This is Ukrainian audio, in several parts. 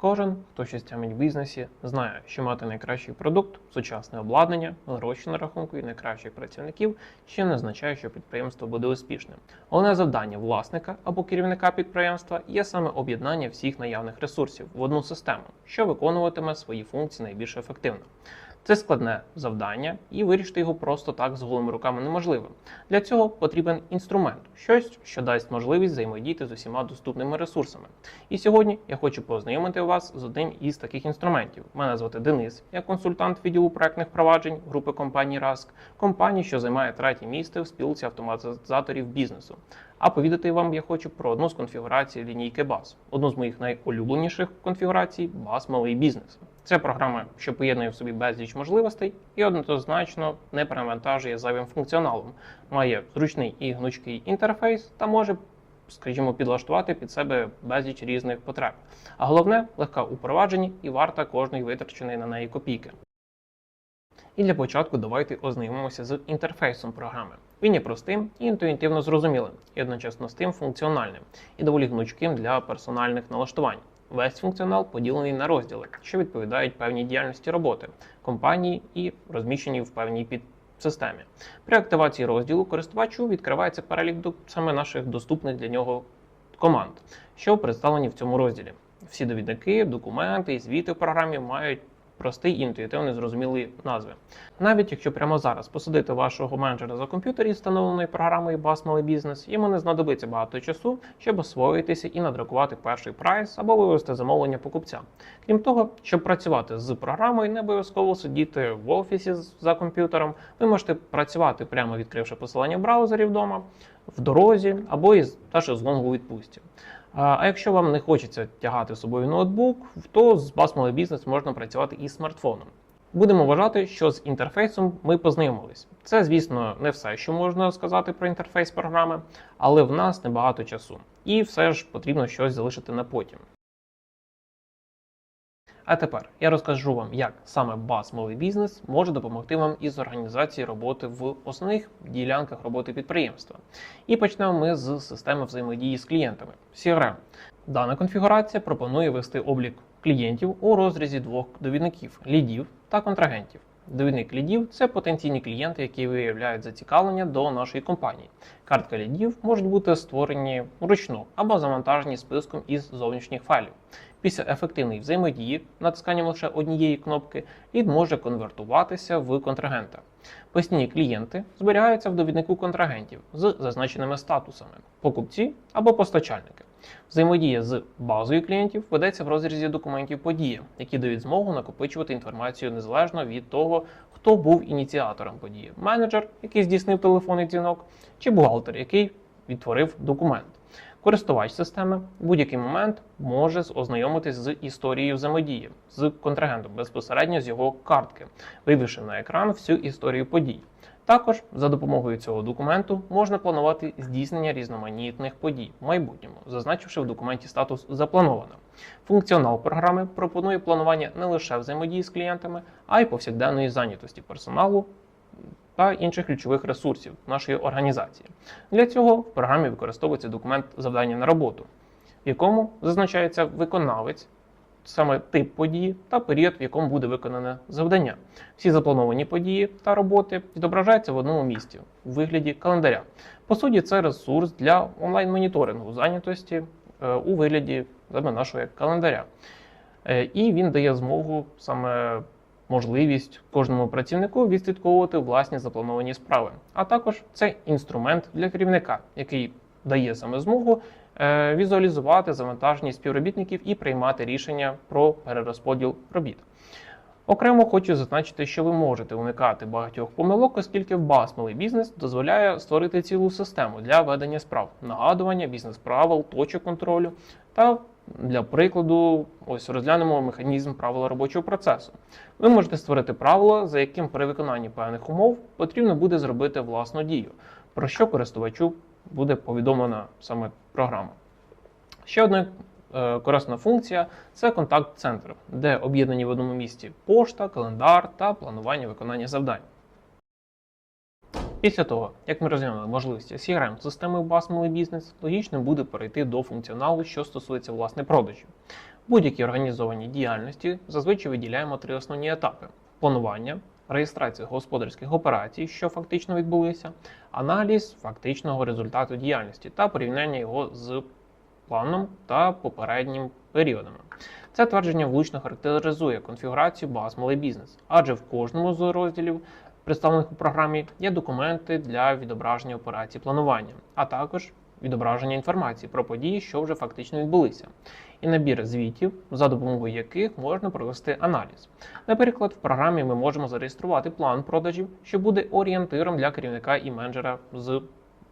Кожен, хто щось тямить в бізнесі, знає, що мати найкращий продукт, сучасне обладнання, гроші на рахунку і найкращих працівників ще не означає, що підприємство буде успішним. Головне завдання власника або керівника підприємства є саме об'єднання всіх наявних ресурсів в одну систему, що виконуватиме свої функції найбільш ефективно. Це складне завдання, і вирішити його просто так з голими руками неможливо. Для цього потрібен інструмент, щось, що дасть можливість взаємодіяти з усіма доступними ресурсами. І сьогодні я хочу познайомити вас з одним із таких інструментів. Мене звати Денис, я консультант відділу проектних проваджень групи компанії Rask, компанії, що займає третє місце в спілці автоматизаторів бізнесу. А повідати вам я хочу про одну з конфігурацій лінійки BAS. Одну з моїх найулюбленіших конфігурацій BAS Малий бізнес. Це програма, що поєднує в собі безліч можливостей і однозначно не перевантажує зайвим функціоналом. Має зручний і гнучкий інтерфейс та може, скажімо, підлаштувати під себе безліч різних потреб. А головне легка у провадженні і варта кожної витраченої на неї копійки. І для початку давайте ознайомимося з інтерфейсом програми. Він є простим і інтуїтивно зрозумілим, і одночасно з тим функціональним і доволі гнучким для персональних налаштувань. Весь функціонал поділений на розділи, що відповідають певній діяльності роботи компанії і розміщені в певній підсистемі. При активації розділу користувачу відкривається перелік до- саме наших доступних для нього команд, що представлені в цьому розділі. Всі довідники, документи і звіти в програмі мають прості і інтуїтивно зрозумілі назви. Навіть якщо прямо зараз посадити вашого менеджера за комп'ютер із встановленою програмою BAS Малий бізнес, йому не знадобиться багато часу, щоб освоїтися і надрукувати перший прайс або вивести замовлення покупця. Крім того, щоб працювати з програмою, не обов'язково сидіти в офісі за комп'ютером. Ви можете працювати прямо відкривши посилання в браузері вдома, в дорозі або із та шезлонгу у відпустці. А а якщо вам не хочеться тягати з собою ноутбук, то з Basmole Business можна працювати із смартфоном. Будемо вважати, що з інтерфейсом ми познайомились. Це, звісно, не все, що можна сказати про інтерфейс програми, але в нас небагато часу. І все ж потрібно щось залишити на потім. А тепер я розкажу вам, як саме BAS Малий бізнес може допомогти вам із організацією роботи в основних ділянках роботи підприємства. І почнемо ми з системи взаємодії з клієнтами CRM. Дана конфігурація пропонує вести облік клієнтів у розрізі двох довідників лідів та контрагентів. Довідник лідів це потенційні клієнти, які виявляють зацікавлення до нашої компанії. Картка лідів можуть бути створені вручну або завантажені списком із зовнішніх файлів. Після ефективної взаємодії натисканням лише однієї кнопки лід може конвертуватися в контрагента. Постійні клієнти зберігаються в довіднику контрагентів з зазначеними статусами покупці або постачальники. Взаємодія з базою клієнтів ведеться в розрізі документів події, які дають змогу накопичувати інформацію незалежно від того, хто був ініціатором події: менеджер, який здійснив телефонний дзвінок, чи бухгалтер, який відтворив документ. Користувач системи в будь-який момент може ознайомитись з історією взаємодії з контрагентом безпосередньо з його картки, вивівши на екран всю історію подій. Також за допомогою цього документу можна планувати здійснення різноманітних подій в майбутньому, зазначивши в документі статус заплановано. Функціонал програми пропонує планування не лише взаємодії з клієнтами, а й повсякденної зайнятості персоналу та інших ключових ресурсів нашої організації. Для цього в програмі використовується документ завдання на роботу, в якому зазначається виконавець, саме тип події та період, в якому буде виконане завдання. Всі заплановані події та роботи відображаються в одному місці у вигляді календаря. По суті, це ресурс для онлайн-моніторингу зайнятості е, у вигляді саме нашого календаря. Е, І він дає змогу саме можливість кожному працівнику відслідковувати власні заплановані справи. А також це інструмент для керівника, який дає саме змогу е, візуалізувати завантаження співробітників і приймати рішення про перерозподіл робіт. Окремо хочу зазначити, що ви можете уникати багатьох помилок, оскільки в BAS малий бізнес дозволяє створити цілу систему для ведення справ, нагадування, бізнес-правил, точок контролю та для прикладу, ось розглянемо механізм правила робочого процесу. Ви можете створити правило, за яким при виконанні певних умов потрібно буде зробити власну дію, про що користувачу буде повідомлена саме програма. Ще одна е, корисна функція це контакт-центр, де об'єднані в одному місці пошта, календар та планування виконання завдань. Після того, як ми розглянули можливості crm системи BAS Малий бізнес, логічно буде перейти до функціоналу, що стосується власне продажів. будь-якій організованій діяльності зазвичай виділяємо три основні етапи: планування, реєстрація господарських операцій, що фактично відбулися, аналіз фактичного результату діяльності та порівняння його з планом та попереднім періодами. Це твердження влучно характеризує конфігурацію баз малий бізнес, адже в кожному з розділів, представлених у програмі, є документи для відображення операцій планування, а також відображення інформації про події, що вже фактично відбулися, і набір звітів, за допомогою яких можна провести аналіз. Наприклад, в програмі ми можемо зареєструвати план продажів, що буде орієнтиром для керівника і менеджера з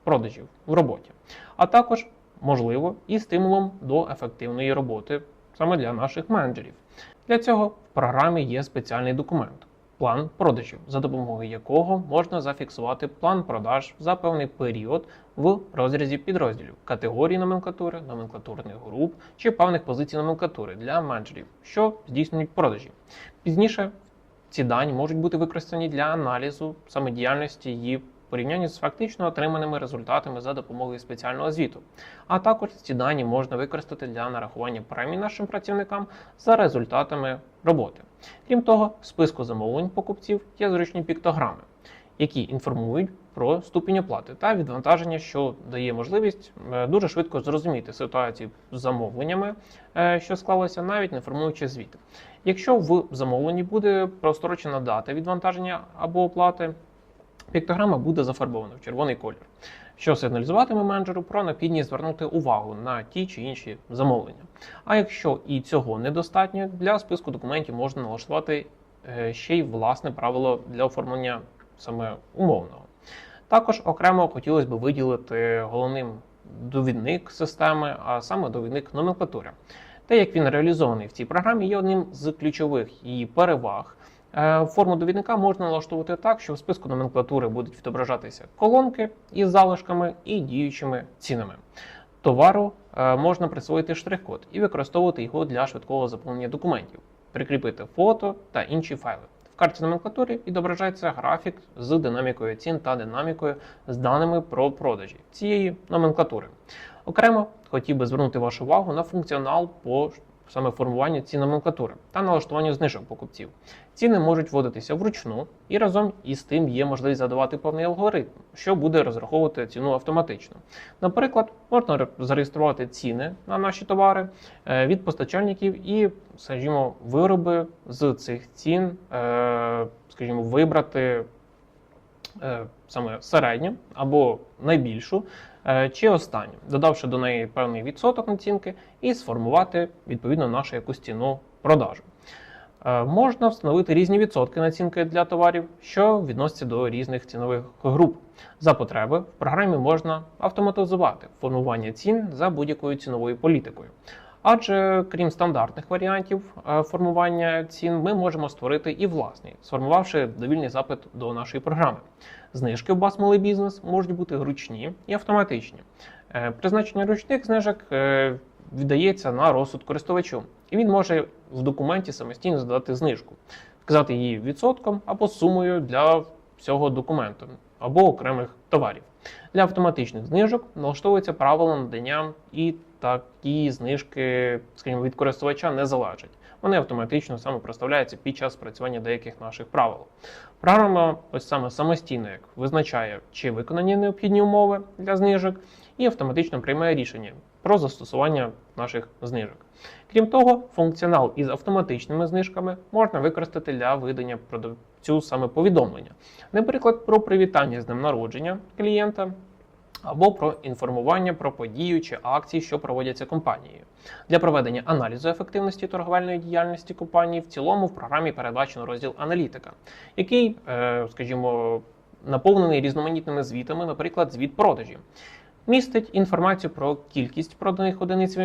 продажів в роботі, а також можливо і стимулом до ефективної роботи саме для наших менеджерів. Для цього в програмі є спеціальний документ план продажів, за допомогою якого можна зафіксувати план продаж за певний період в розрізі підрозділів, категорії номенклатури, номенклатурних груп чи певних позицій номенклатури для менеджерів, що здійснюють продажі. Пізніше ці дані можуть бути використані для аналізу саме діяльності і порівняння з фактично отриманими результатами за допомогою спеціального звіту. А також ці дані можна використати для нарахування премій нашим працівникам за результатами роботи. Крім того, в списку замовлень покупців є зручні піктограми, які інформують про ступінь оплати та відвантаження, що дає можливість е, дуже швидко зрозуміти ситуацію з замовленнями, е, що склалося, навіть не формуючи звіт. Якщо в замовленні буде прострочена дата відвантаження або оплати, піктограма буде зафарбована в червоний колір, що сигналізуватиме менеджеру про необхідність звернути увагу на ті чи інші замовлення. А якщо і цього недостатньо, для списку документів можна налаштувати е, ще й власне правило для оформлення саме умовного. Також окремо хотілося б виділити головним довідник системи, а саме довідник номенклатури. Те, як він реалізований в цій програмі, є одним з ключових її переваг. Е, Форму довідника можна налаштувати так, що в списку номенклатури будуть відображатися колонки із залишками і діючими цінами. Товару е, можна присвоїти штрих-код і використовувати його для швидкого заповнення документів, прикріпити фото та інші файли. В карті номенклатури відображається графік з динамікою цін та динамікою з даними про продажі цієї номенклатури. Окремо хотів би звернути вашу увагу на функціонал по саме формуванню ціни номенклатури та налаштуванню знижок покупців. Ціни можуть вводитися вручну, і разом із тим є можливість задавати певний алгоритм, що буде розраховувати ціну автоматично. Наприклад, можна зареєструвати ціни на наші товари е, від постачальників і, скажімо, вироби з цих цін, е, скажімо, вибрати е, саме середню або найбільшу чи останню, додавши до неї певний відсоток націнки і сформувати відповідно нашу якусь ціну продажу. Е, Можна встановити різні відсотки націнки для товарів, що відносяться до різних цінових груп. За потреби в програмі можна автоматизувати формування цін за будь-якою ціновою політикою. Адже крім стандартних варіантів е, формування цін, ми можемо створити і власний, сформувавши довільний запит до нашої програми. Знижки в Бас Малий бізнес можуть бути ручні і автоматичні. Е, Призначення ручних знижок е, віддається на розсуд користувачу, і він може в документі самостійно задати знижку, вказати її відсотком або сумою для всього документу або окремих товарів. Для автоматичних знижок налаштовується правило надання і такі знижки, скажімо, від користувача не залежать. Вони автоматично саме проставляються під час спрацювання деяких наших правил. Програма ось саме самостійно як визначає, чи виконані необхідні умови для знижок, і автоматично приймає рішення про застосування наших знижок. Крім того, функціонал із автоматичними знижками можна використати для видання продавцю саме повідомлення, наприклад, про привітання з днем народження клієнта або про інформування про подію чи акції, що проводяться компанією. Для проведення аналізу ефективності торговельної діяльності компанії в цілому в програмі передбачено розділ аналітика, який, е, скажімо, наповнений різноманітними звітами, наприклад, звіт продажів. Містить інформацію про кількість проданих одиниць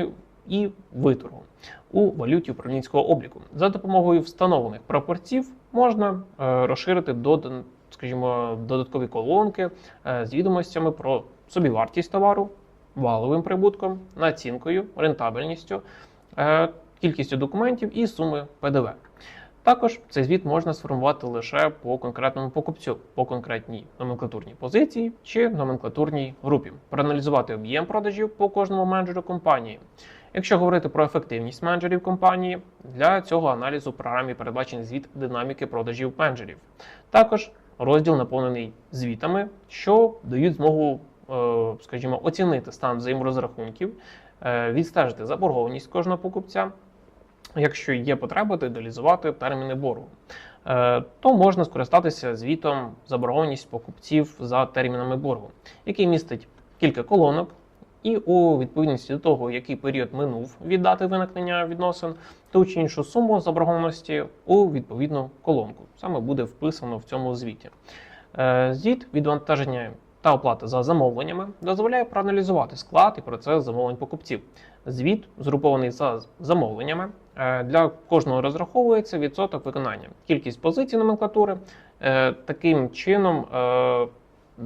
і виторгу у валюті управлінського обліку. За допомогою встановлених пропорцій можна е, розширити до, скажімо, додаткові колонки е, з відомостями про собівартість товару, валовим прибутком, націнкою, рентабельністю, е, кількістю документів і суми ПДВ. Також цей звіт можна сформувати лише по конкретному покупцю, по конкретній номенклатурній позиції чи номенклатурній групі, проаналізувати об'єм продажів по кожному менеджеру компанії, Якщо говорити про ефективність менеджерів компанії, для цього аналізу програмі передбачений звіт динаміки продажів менеджерів. Також розділ наповнений звітами, що дають змогу, скажімо, оцінити стан взаєморозрахунків, е, відстежити заборгованість кожного покупця. Якщо є потреба деталізувати терміни боргу, Е, то можна скористатися звітом заборгованість покупців за термінами боргу, який містить кілька колонок, і у відповідності до того, який період минув від дати виникнення відносин, ту чи іншу суму заборгованості у відповідну колонку. Саме буде вписано в цьому звіті. Е, Звіт відвантаження та оплата за замовленнями дозволяє проаналізувати склад і процес замовлень покупців. Звіт, згрупований за замовленнями, е, для кожного розраховується відсоток виконання, кількість позицій номенклатури. Е, Таким чином, е,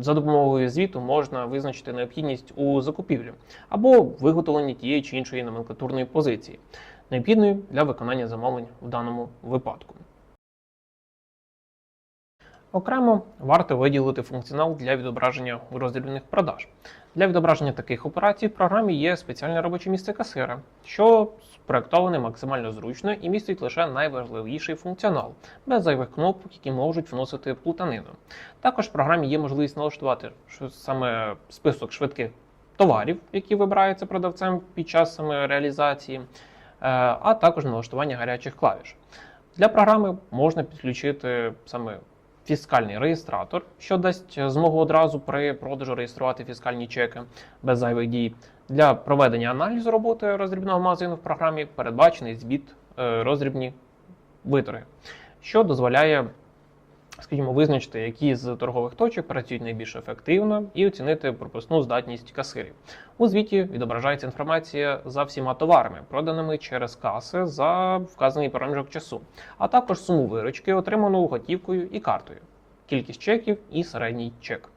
за допомогою звіту можна визначити необхідність у закупівлі або виготовленні тієї чи іншої номенклатурної позиції, необхідної для виконання замовлень в даному випадку. Окремо варто виділити функціонал для відображення роздрібних продаж. Для відображення таких операцій в програмі є спеціальне робоче місце касира, що спроектоване максимально зручно і містить лише найважливіший функціонал, без зайвих кнопок, які можуть вносити плутанину. Також в програмі є можливість налаштувати саме список швидких товарів, які вибираються продавцем під час саме реалізації, е, а також налаштування гарячих клавіш. Для програми можна підключити саме фіскальний реєстратор, що дасть змогу одразу при продажу реєструвати фіскальні чеки без зайвих дій. Для проведення аналізу роботи роздрібного магазину в програмі передбачений звіт е, роздрібні виторги, що дозволяє, скажімо, визначити, які з торгових точок працюють найбільш ефективно, і оцінити пропускну здатність касирів. У звіті відображається інформація за всіма товарами, проданими через каси за вказаний проміжок часу, а також суму виручки, отриману готівкою і картою, кількість чеків і середній чек.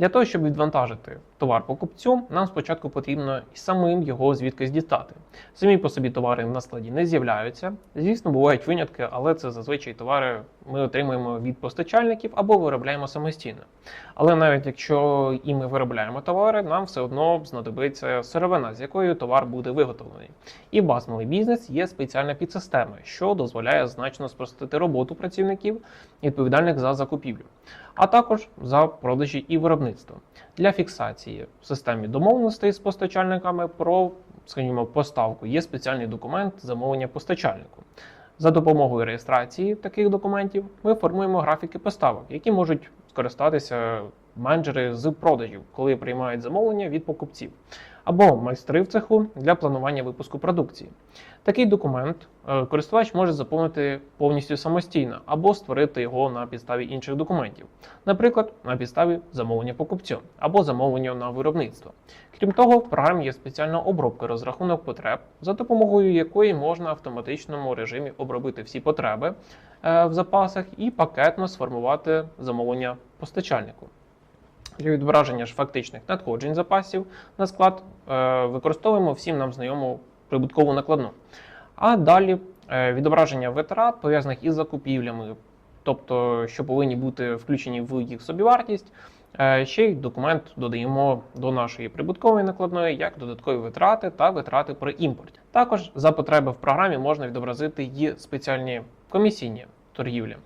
Для того, щоб відвантажити товар покупцю, нам спочатку потрібно і самим його звідкись дістати. Самі по собі товари на складі не з'являються. Звісно, бувають винятки, але це зазвичай товари ми отримуємо від постачальників або виробляємо самостійно. Але навіть якщо і ми виробляємо товари, нам все одно знадобиться сировина, з якою товар буде виготовлений. І Басмалий бізнес є спеціальна підсистема, що дозволяє значно спростити роботу працівників, відповідальних за закупівлю, а також за продажі і виробництво. Для фіксації в системі домовленостей з постачальниками про, скажімо, поставку є спеціальний документ замовлення постачальнику. За допомогою реєстрації таких документів ми формуємо графіки поставок, які можуть скористатися менеджери з продажів, коли приймають замовлення від покупців, або майстри в цеху для планування випуску продукції. Такий документ е, користувач може заповнити повністю самостійно або створити його на підставі інших документів, наприклад, на підставі замовлення покупцю або замовлення на виробництво. Крім того, в програмі є спеціальна обробка розрахунок потреб, за допомогою якої можна в автоматичному режимі обробити всі потреби е, в запасах і пакетно сформувати замовлення постачальнику. Для відображення ж фактичних надходжень запасів на склад е, використовуємо всім нам знайому прибуткову накладну. А далі е, відображення витрат пов'язаних із закупівлями, тобто, що повинні бути включені в їх собівартість. Е, Ще й документ додаємо до нашої прибуткової накладної як додаткові витрати та витрати при імпорті. Також за потреби в програмі можна відобразити і спеціальні комісійні торгівлі,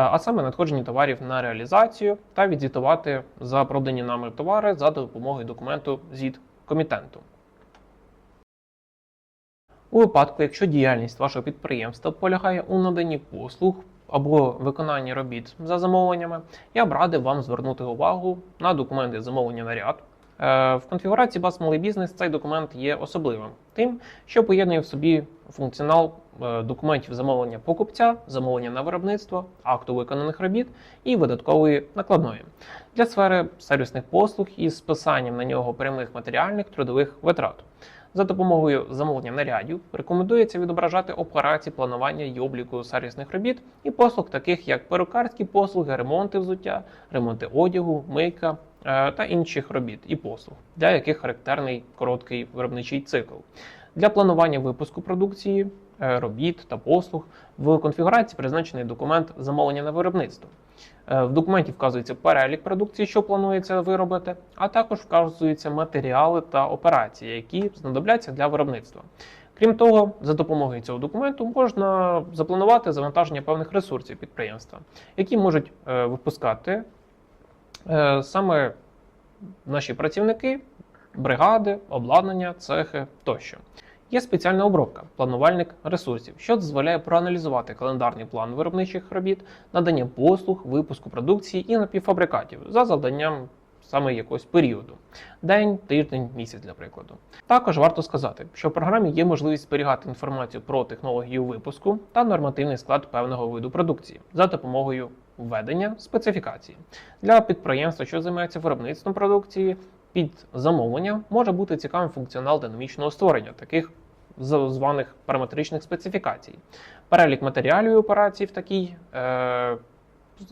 а саме надходження товарів на реалізацію та відзвітувати за продані нами товари за допомогою документу звіт комітенту. У випадку, якщо діяльність вашого підприємства полягає у наданні послуг або виконанні робіт за замовленнями, я б радив вам звернути увагу на документи замовлення наряд. Е, В конфігурації Бас Малий бізнес цей документ є особливим, тим, що поєднує в собі функціонал е, документів замовлення покупця, замовлення на виробництво, акту виконаних робіт і видаткової накладної для сфери сервісних послуг із списанням на нього прямих матеріальних трудових витрат. За допомогою замовлення нарядів рекомендується відображати операції планування і обліку сервісних робіт і послуг, таких як перукарські послуги, ремонти взуття, ремонти одягу, мийка е, та інших робіт і послуг, для яких характерний короткий виробничий цикл. Для планування випуску продукції, е, робіт та послуг в конфігурації призначений документ замовлення на виробництво. Е, В документі вказується перелік продукції, що планується виробити, а також вказуються матеріали та операції, які знадобляться для виробництва. Крім того, за допомогою цього документу можна запланувати завантаження певних ресурсів підприємства, які можуть е, випускати е, саме наші працівники, бригади, обладнання, цехи тощо. Є спеціальна обробка, планувальник ресурсів, що дозволяє проаналізувати календарний план виробничих робіт, надання послуг, випуску продукції і напівфабрикатів за завданням саме якогось періоду день, тиждень, місяць, для прикладу. Також варто сказати, що в програмі є можливість зберігати інформацію про технологію випуску та нормативний склад певного виду продукції за допомогою введення специфікації. Для підприємства, що займається виробництвом продукції, під замовлення може бути цікавий функціонал динамічного створення таких званих параметричних специфікацій. Перелік матеріалів і операцій в такій е,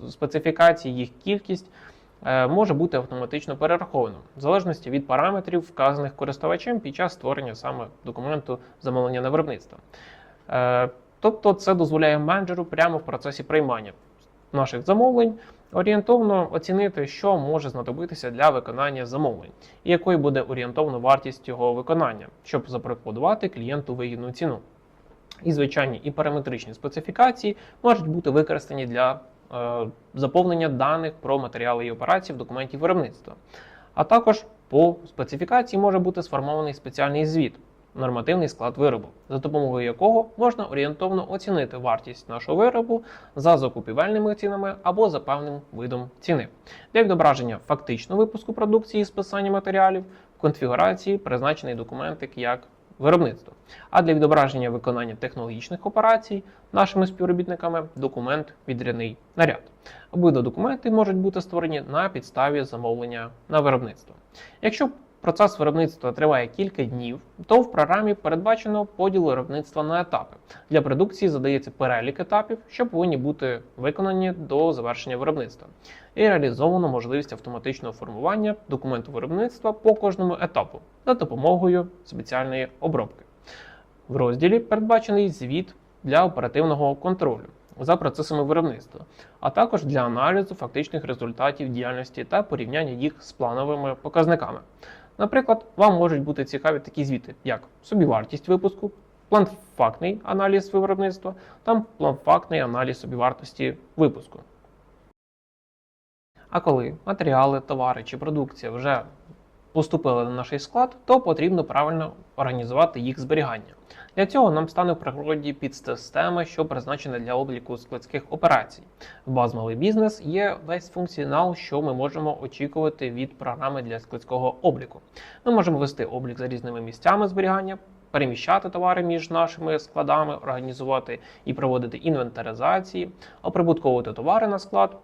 специфікації, їх кількість е, може бути автоматично перераховано в залежності від параметрів, вказаних користувачем під час створення саме документу замовлення на виробництво. Е, тобто це дозволяє менеджеру прямо в процесі приймання наших замовлень орієнтовно оцінити, що може знадобитися для виконання замовлень, і якою буде орієнтовна вартість його виконання, щоб запропонувати клієнту вигідну ціну. І звичайні і параметричні специфікації можуть бути використані для е, заповнення даних про матеріали і операції в документі виробництва. А також по специфікації може бути сформований спеціальний звіт, нормативний склад виробу, за допомогою якого можна орієнтовно оцінити вартість нашого виробу за закупівельними цінами або за певним видом ціни. Для відображення фактичного випуску продукції з списання матеріалів в конфігурації призначений документик як виробництво. А для відображення виконання технологічних операцій нашими співробітниками документ відрядний наряд. Обидва документи можуть бути створені на підставі замовлення на виробництво. Якщо процес виробництва триває кілька днів, то в програмі передбачено поділ виробництва на етапи. Для продукції задається перелік етапів, що повинні бути виконані до завершення виробництва, і реалізовано можливість автоматичного формування документу виробництва по кожному етапу за допомогою спеціальної обробки. В розділі передбачений звіт для оперативного контролю за процесами виробництва, а також для аналізу фактичних результатів діяльності та порівняння їх з плановими показниками. Наприклад, вам можуть бути цікаві такі звіти, як собівартість випуску, план-фактний аналіз виробництва та план-фактний аналіз собівартості випуску. А коли матеріали, товари чи продукція вже поступили на наш склад, то потрібно правильно організувати їх зберігання. Для цього нам стане в прикладі підсистема, що призначена для обліку складських операцій. В базовий бізнес є весь функціонал, що ми можемо очікувати від програми для складського обліку. Ми можемо вести облік за різними місцями зберігання, переміщати товари між нашими складами, організувати і проводити інвентаризації, оприбутковувати товари на склад.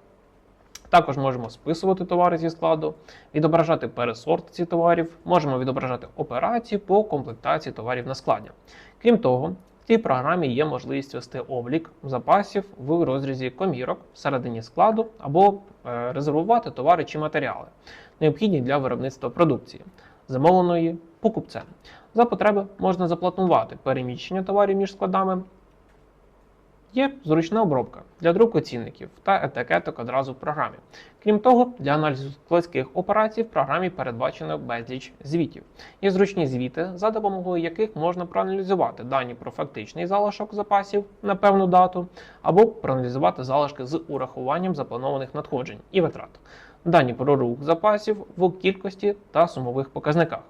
Також можемо списувати товари зі складу, відображати пересортиції товарів, можемо відображати операції по комплектації товарів на складі. Крім того, в цій програмі є можливість вести облік запасів в розрізі комірок всередині складу або е, резервувати товари чи матеріали, необхідні для виробництва продукції, замовленої покупцем. За потреби можна запланувати переміщення товарів між складами. Є зручна обробка для друку цінників та етикеток одразу в програмі. Крім того, для аналізу складських операцій в програмі передбачено безліч звітів. Є зручні звіти, за допомогою яких можна проаналізувати дані про фактичний залишок запасів на певну дату, або проаналізувати залишки з урахуванням запланованих надходжень і витрат, дані про рух запасів в кількості та сумових показниках,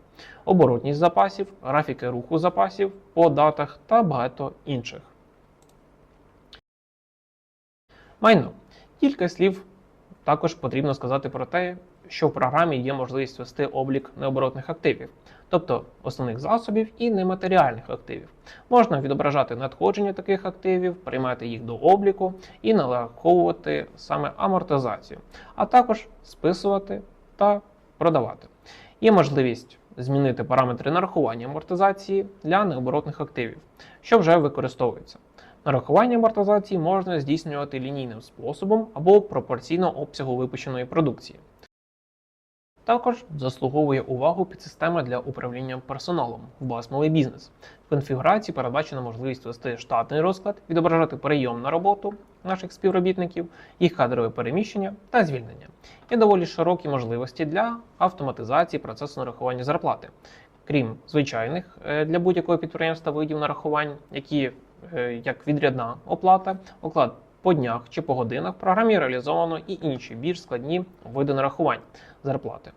оборотність запасів, графіки руху запасів по датах та багато інших. Майно. Кілька слів також потрібно сказати про те, що в програмі є можливість вести облік необоротних активів, тобто основних засобів і нематеріальних активів. Можна відображати надходження таких активів, приймати їх до обліку і нараховувати саме амортизацію, а також списувати та продавати. Є можливість змінити параметри нарахування амортизації для необоротних активів, що вже використовується. Нарахування амортизації можна здійснювати лінійним способом або пропорційно обсягу випущеної продукції. Також заслуговує увагу підсистема для управління персоналом в Малий бізнес. В конфігурації передбачена можливість вести штатний розклад, відображати прийом на роботу наших співробітників, їх кадрове переміщення та звільнення. Є доволі широкі можливості для автоматизації процесу нарахування зарплати. Крім звичайних е, для будь-якого підприємства видів нарахувань, які як відрядна оплата, оклад по днях чи по годинах, в програмі реалізовано і інші більш складні види нарахувань зарплати.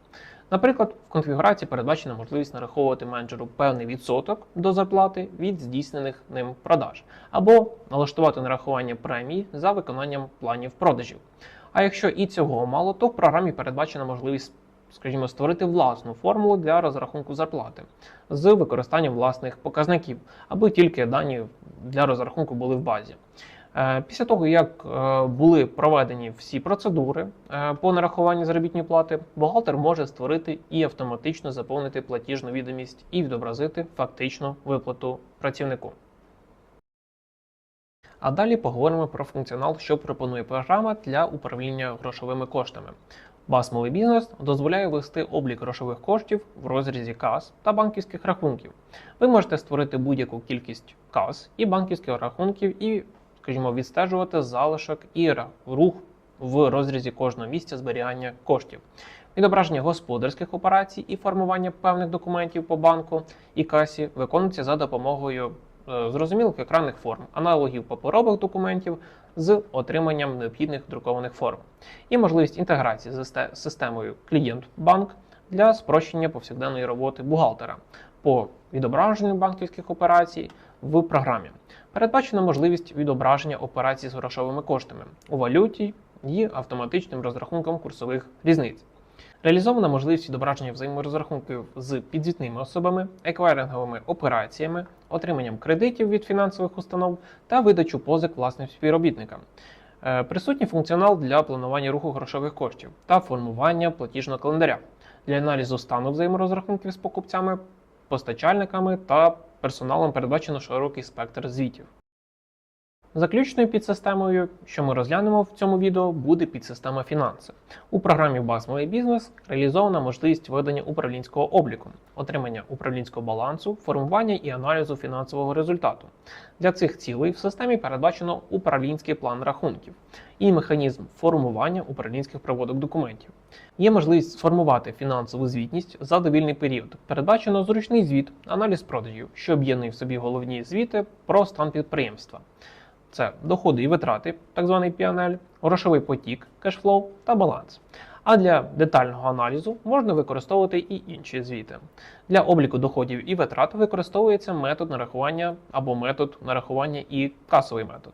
Наприклад, в конфігурації передбачена можливість нараховувати менеджеру певний відсоток до зарплати від здійснених ним продаж, або налаштувати нарахування премій за виконанням планів продажів. А якщо і цього мало, то в програмі передбачена можливість, скажімо, створити власну формулу для розрахунку зарплати з використанням власних показників, аби тільки дані для розрахунку були в базі. Е, Після того, як е, були проведені всі процедури е, по нарахуванню заробітної плати, бухгалтер може створити і автоматично заповнити платіжну відомість і відобразити фактичну виплату працівнику. А далі поговоримо про функціонал, що пропонує програма для управління грошовими коштами. Басмовий бізнес дозволяє вести облік грошових коштів в розрізі кас та банківських рахунків. Ви можете створити будь-яку кількість кас і банківських рахунків і скажімо, відстежувати залишок і рух в розрізі кожного місця зберігання коштів. Відображення господарських операцій і формування певних документів по банку і касі виконується за допомогою зрозумілих екранних форм, аналогів паперових документів з отриманням необхідних друкованих форм, і можливість інтеграції з систе- системою клієнт-банк для спрощення повсякденної роботи бухгалтера по відображенню банківських операцій в програмі. Передбачена можливість відображення операцій з грошовими коштами у валюті і автоматичним розрахунком курсових різниць. Реалізована можливість відображення взаєморозрахунків з підзвітними особами, еквайринговими операціями, отриманням кредитів від фінансових установ та видачу позик власним співробітникам. Е, Присутній функціонал для планування руху грошових коштів та формування платіжного календаря для аналізу стану взаєморозрахунків з покупцями, постачальниками та персоналом передбачено широкий спектр звітів. Заключною підсистемою, що ми розглянемо в цьому відео, буде підсистема фінанси. У програмі Басмовий бізнес реалізована можливість ведення управлінського обліку, отримання управлінського балансу, формування і аналізу фінансового результату. Для цих цілей в системі передбачено управлінський план рахунків і механізм формування управлінських проводок документів. Є можливість сформувати фінансову звітність за довільний період. Передбачено зручний звіт, аналіз продажів, що об'єднує в собі головні звіти про стан підприємства. Це доходи і витрати, так званий P&L, грошовий потік, кешфлоу та баланс. А для детального аналізу можна використовувати і інші звіти. Для обліку доходів і витрат використовується метод нарахування або метод нарахування і касовий метод.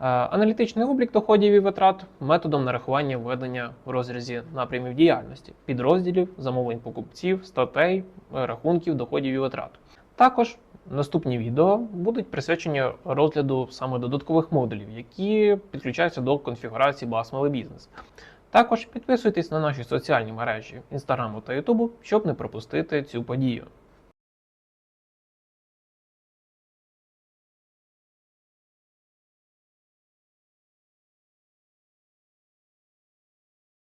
Е, Аналітичний облік доходів і витрат методом нарахування введення в розрізі напрямів діяльності, підрозділів, замовлень покупців, статей, рахунків, доходів і витрат. Також наступні відео будуть присвячені розгляду саме додаткових модулів, які підключаються до конфігурації Басмовий бізнес. Також підписуйтесь на наші соціальні мережі Інстаграму та Ютубу, щоб не пропустити цю подію.